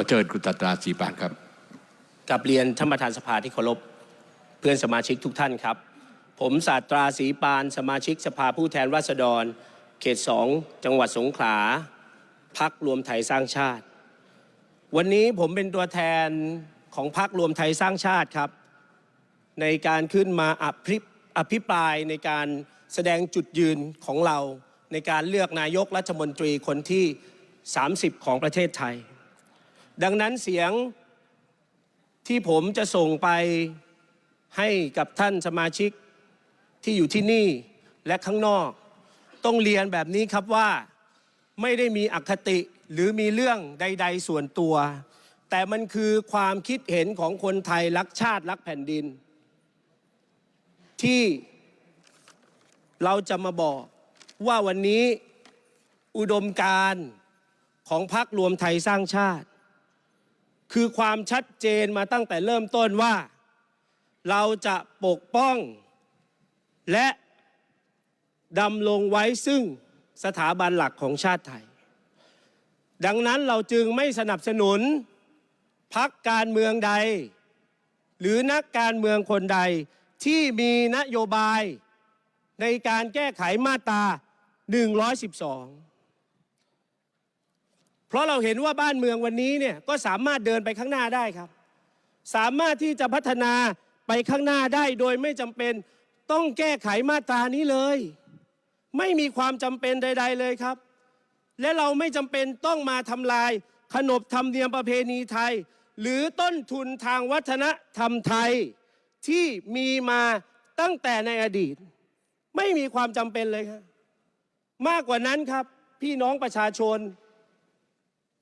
อเชิญคุณตัตราสีปานครับกับเรียนท่านประธานสภาที่เคารพเพื่อนสมาชิกทุกท่านครับ ผมศาสตราศรีปานสมาชิกสภาผู้แทนราษฎร เขตสองจังหวัดสงขลาพักรวมไทยสร้างชาติ วันนี้ผมเป็นตัวแทนของพักรวมไทยสร้างชาติครับ ในการขึ้นมาอภิปอภิปรายในการแสดงจุดยืนของเราในการเลือกนายกรัฐมนตรีคนที่ 30 ของประเทศไทย ดังนั้นเสียงที่ผมจะส่งไปให้กับท่านสมาชิกที่อยู่ที่นี่และข้างนอก ต้องเรียนแบบนี้ครับว่าไม่ได้มีอคติหรือมีเรื่องใด ๆ ส่วนตัว แต่มันคือความคิดเห็นของคนไทยรักชาติรักแผ่นดิน ที่เราจะมาบอกว่าวันนี้อุดมการของพรรครวมไทยสร้างชาติ คือความชัดเจนมาตั้งแต่เริ่มต้นว่า เราจะปกป้อง และดำรงไว้ซึ่งสถาบันหลักของชาติไทย ดังนั้นเราจึงไม่สนับสนุนพักการเมืองใด หรือนักการเมืองคนใดที่มีนโยบายในการแก้ไขมาตรา 112 เพราะเราเห็นว่าบ้านเมืองวันนี้เนี่ยก็สามารถเดินไปข้างหน้าได้ครับ สามารถที่จะพัฒนาไปข้างหน้าได้โดยไม่จำเป็นต้องแก้ไขมาตรานี้เลย ไม่มีความจำเป็นใด ๆเลยครับ และเราไม่จำเป็นต้องมาทำลายขนบธรรมเนียมประเพณีไทย หรือต้นทุนทางวัฒนธรรมไทยที่มีมาตั้งแต่ในอดีต ไม่มีความจำเป็นเลยครับมากกว่านั้นครับ พี่น้องประชาชน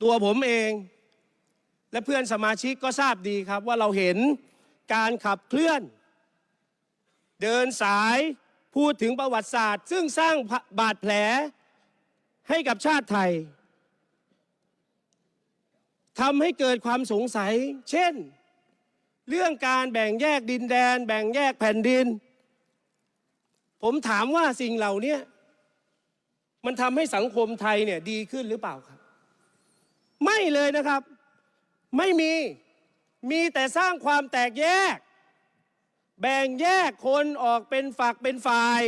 ตัวผมเอง และเพื่อนสมาชิกก็ทราบดีครับว่าเราเห็นการขับเคลื่อน เดินสายพูดถึงประวัติศาสตร์ ซึ่งสร้างบาดแผลให้กับชาติไทยทำให้เกิดความสงสัย เช่น เรื่องการแบ่งแยกดินแดน แบ่งแยกแผ่นดิน ผมถามว่าสิ่งเหล่านี้มันทำให้สังคมไทยเนี่ยดีขึ้นหรือเปล่าครับ ไม่เลยนะครับ ไม่มีมีแต่สร้างความแตกแยก แบ่งแยกคนออกเป็นฝักเป็นฝ่าย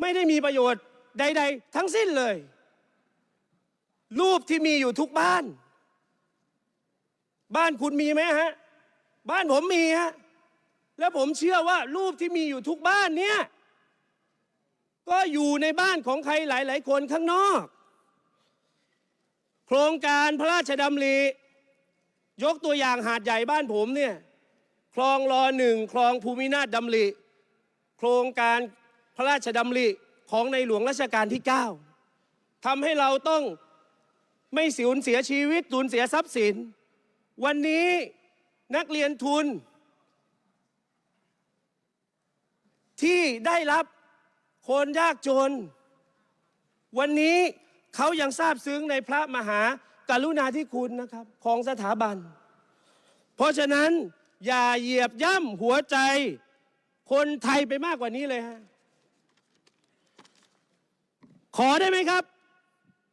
ไม่ได้มีประโยชน์ใด ๆ ทั้งสิ้นเลย รูปที่มีอยู่ทุกบ้าน บ้านคุณมีไหมฮะ บ้านผมมีฮะแล้วผมเชื่อว่ารูปที่มีอยู่ทุกบ้านเนี่ย ก็อยู่ในบ้านของใครหลาย ๆ คนข้างนอก โครงการพระราชดำริยกตัวอย่างหาดใหญ่บ้านผมเนี่ยคลองรอหนึ่งคลองภูมินาถดำริ โครงการพระราชดำริของในหลวงรัชกาลที่ 9ทำให้เราต้องไม่สูญเสียชีวิตสูญเสียทรัพย์สิน วันนี้นักเรียนทุน ที่ได้รับคนยากจน วันนี้ เขายังทราบซึ้งในพระมหากรุณาธิคุณนะครับของสถาบัน เพราะฉะนั้นอย่าเหยียบย่ำหัวใจคนไทยไปมากกว่านี้เลยฮะขอได้ไหมครับ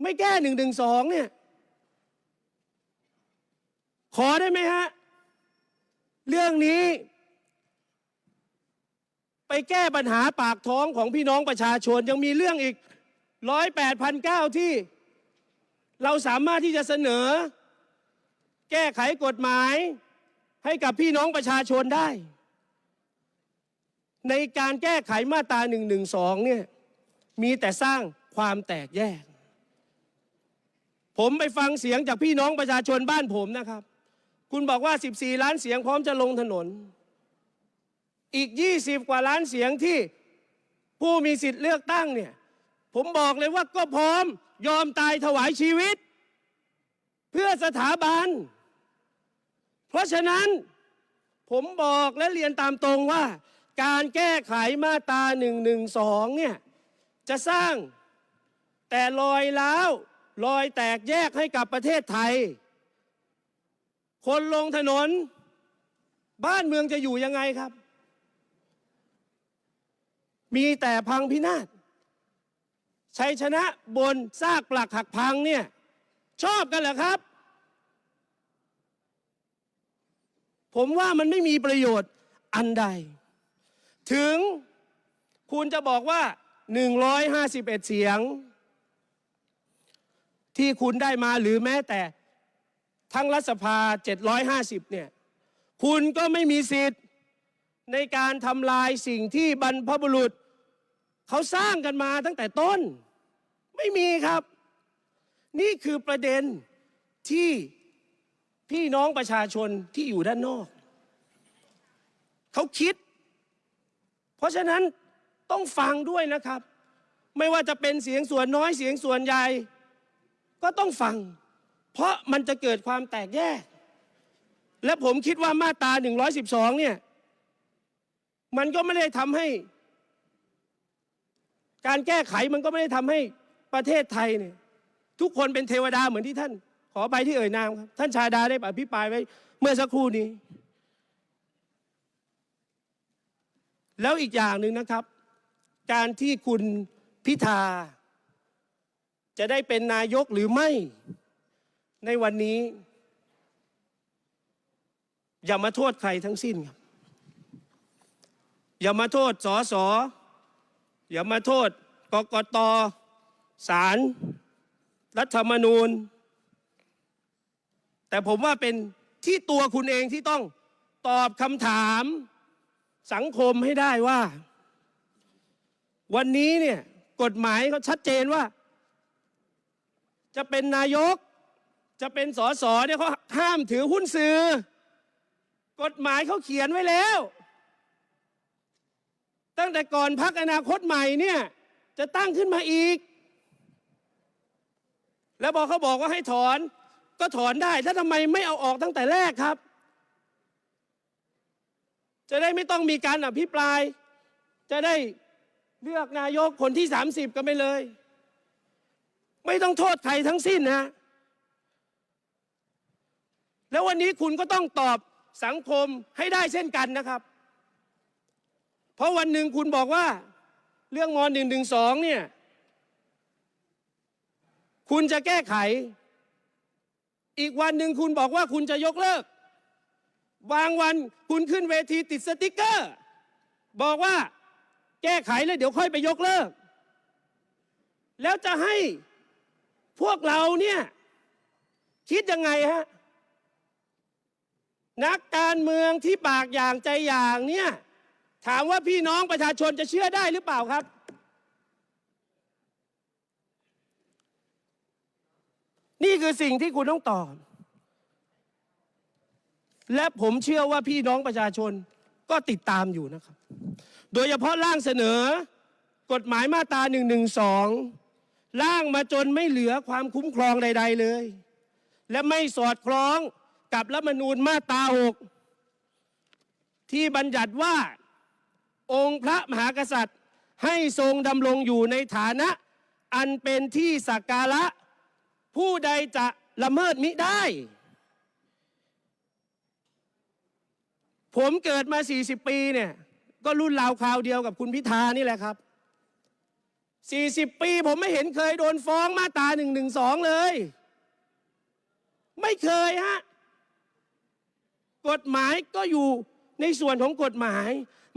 ไม่แก้หนึ่งหนึ่งสองเนี่ย ขอได้ไหมฮะ เรื่องนี้ ไปแก้ปัญหาปากท้องของพี่น้องประชาชนยังมีเรื่องอีก ร้อยแปดพันเก้าที่เราสามารถที่จะเสนอ แก้ไขกฎหมายให้กับพี่น้องประชาชนได้ ในการแก้ไขมาตรา1นึเนี่ยมีแต่สร้างความแตกแยก ผมไปฟังเสียงจากพี่น้องประชาชนบ้านผมนะครับ คุณบอกว่า 14 ล้านเสียงพร้อมจะลงถนน อีก 20 กว่าล้านเสียงที่ผู้มีสิทธิ์เลือกตั้งเนี่ย ผมบอกเลยว่าก็พร้อมยอมตายถวายชีวิต เพื่อสถาบัน เพราะฉะนั้นผมบอกและเรียนตามตรงว่า การแก้ไขมาตรา1นึเนี่ย จะสร้างแต่รอยล้าวรอยแตกแยกให้กับประเทศไทย คนลงถนน บ้านเมืองจะอยู่ยังไงครับ มีแต่พังพินาศ ชัยชนะบนซากปลักหักพังเนี่ยชอบกันเหรอครับ ผมว่ามันไม่มีประโยชน์อันใด ถึงคุณจะบอกว่า 151 เสียง ที่คุณได้มาหรือแม้แต่ทั้งรัฐสภา 750 เนี่ย คุณก็ไม่มีสิทธิ์ในการทำลายสิ่งที่บรรพบุรุษ เขาสร้างกันมาตั้งแต่ต้น ไม่มีครับ นี่คือประเด็นที่พี่น้องประชาชนที่อยู่ด้านนอก เขาคิด เพราะฉะนั้นต้องฟังด้วยนะครับ ไม่ว่าจะเป็นเสียงส่วนน้อยเสียงส่วนใหญ่ ก็ต้องฟัง เพราะมันจะเกิดความแตกแยก และผมคิดว่ามาตรา 112 เนี่ย มันก็ไม่ได้ทำให้ การแก้ไขมันก็ไม่ได้ทำให้ประเทศไทยเนี่ยทุกคนเป็นเทวดาเหมือนที่ท่าน ขอไปที่เอ่ยนามครับท่านชาดาได้อภิปรายไว้เมื่อสักครู่นี้ แล้วอีกอย่างหนึ่งนะครับ การที่คุณพิธา จะได้เป็นนายกหรือไม่ในวันนี้ อย่ามาโทษใครทั้งสิ้นครับ อย่ามาโทษสอสอ อย่ามาโทษกกตศาลรัฐธรรมนูญ แต่ผมว่าเป็นที่ตัวคุณเองที่ต้องตอบคำถามสังคมให้ได้ว่า วันนี้เนี่ยกฎหมายเขาชัดเจนว่า จะเป็นนายก จะเป็นสสเนี่ยเขาห้ามถือหุ้นสื่อ กฎหมายเขาเขียนไว้แล้ว ตั้งแต่ก่อนพักอนาคตใหม่เนี่ย จะตั้งขึ้นมาอีก แล้วบอกเขาบอกว่าให้ถอน ก็ถอนได้แล้วทำไมไม่เอาออกตั้งแต่แรกครับ จะได้ไม่ต้องมีการอภิปราย จะได้เลือกนายกคนที่ 30 กันไปเลย ไม่ต้องโทษใครทั้งสิ้นนะแล้ววันนี้คุณก็ต้องตอบสังคมให้ได้เช่นกันนะครับ ราะวันหนึ่งคุณบอกว่า เรื่องม .112 เนี่ย คุณจะแก้ไข อีกวันหนึ่งคุณบอกว่าคุณจะยกเลิก บางวันคุณขึ้นเวทีติดสติกเกอร์ บอกว่าแก้ไขแล้วเดี๋ยวค่อยไปยกเลิก แล้วจะให้พวกเราเนี่ย คิดยังไงฮะนักการเมืองที่ปากอย่างใจอย่างเนี่ย ถามว่าพี่น้องประชาชนจะเชื่อได้หรือเปล่าครับ นี่คือสิ่งที่คุณต้องตอบ และผมเชื่อว่าพี่น้องประชาชนก็ติดตามอยู่นะครับ โดยเฉพาะร่างเสนอกฎหมายมาตรา1นึร่างมาจนไม่เหลือความคุ้มครองใด ๆเลย และไม่สอดคล้องกับรัฐธรรมนูญมาตรา6ที่บัญญัติว่า องค์พระมหากษัตริย์ ให้ทรงดำรงอยู่ในฐานะ อันเป็นที่สักการะ ผู้ใดจะละเมิดมิได้ ผมเกิดมา 40 ปีเนี่ย ก็รุ่นราวคราวเดียวกับคุณพิธานี่แหละครับ 40 ปีผมไม่เห็นเคยโดนฟ้องมาตรา1นึเลย ไม่เคยฮะ กฎหมายก็อยู่ในส่วนของกฎหมาย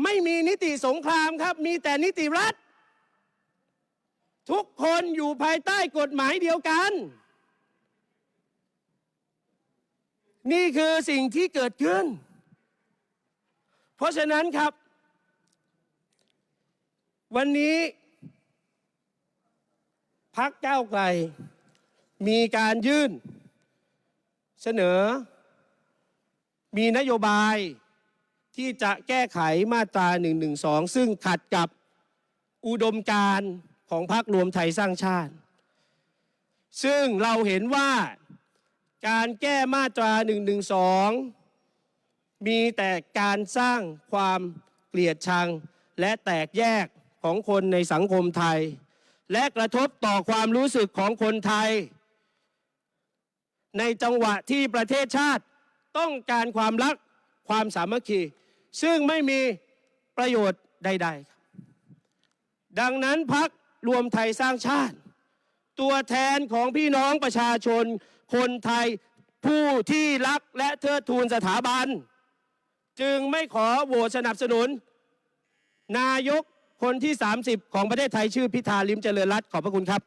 ไม่มีนิติสงครามครับ มีแต่นิติรัฐ ทุกคนอยู่ภายใต้กฎหมายเดียวกัน นี่คือสิ่งที่เกิดขึ้น เพราะฉะนั้นครับ วันนี้พักเก้าไกล มีการยื่น เสนอ มีนโยบาย ที่จะแก้ไขมาตรา1นึซึ่งขัดกับอุดมการของพรรครวมไทยสร้างชาติ ซึ่งเราเห็นว่าการแก้มาตรา1นึมีแต่การสร้างความเกลียดชังและแตกแยกของคนในสังคมไทย และกระทบต่อความรู้สึกของคนไทย ในจังหวะที่ประเทศชาติต้องการความรักความสามัคคี ซึ่งไม่มีประโยชน์ใดๆครับดังนั้นพักรวมไทยสร้างชาติ ตัวแทนของพี่น้องประชาชน คนไทยผู้ที่รักและเทิดทูนสถาบัน จึงไม่ขอโหวตสนับสนุน นายกคนที่ 30 ของประเทศไทยชื่อพิธาลิมเจริญรัตน์ขอบพระคุณครับ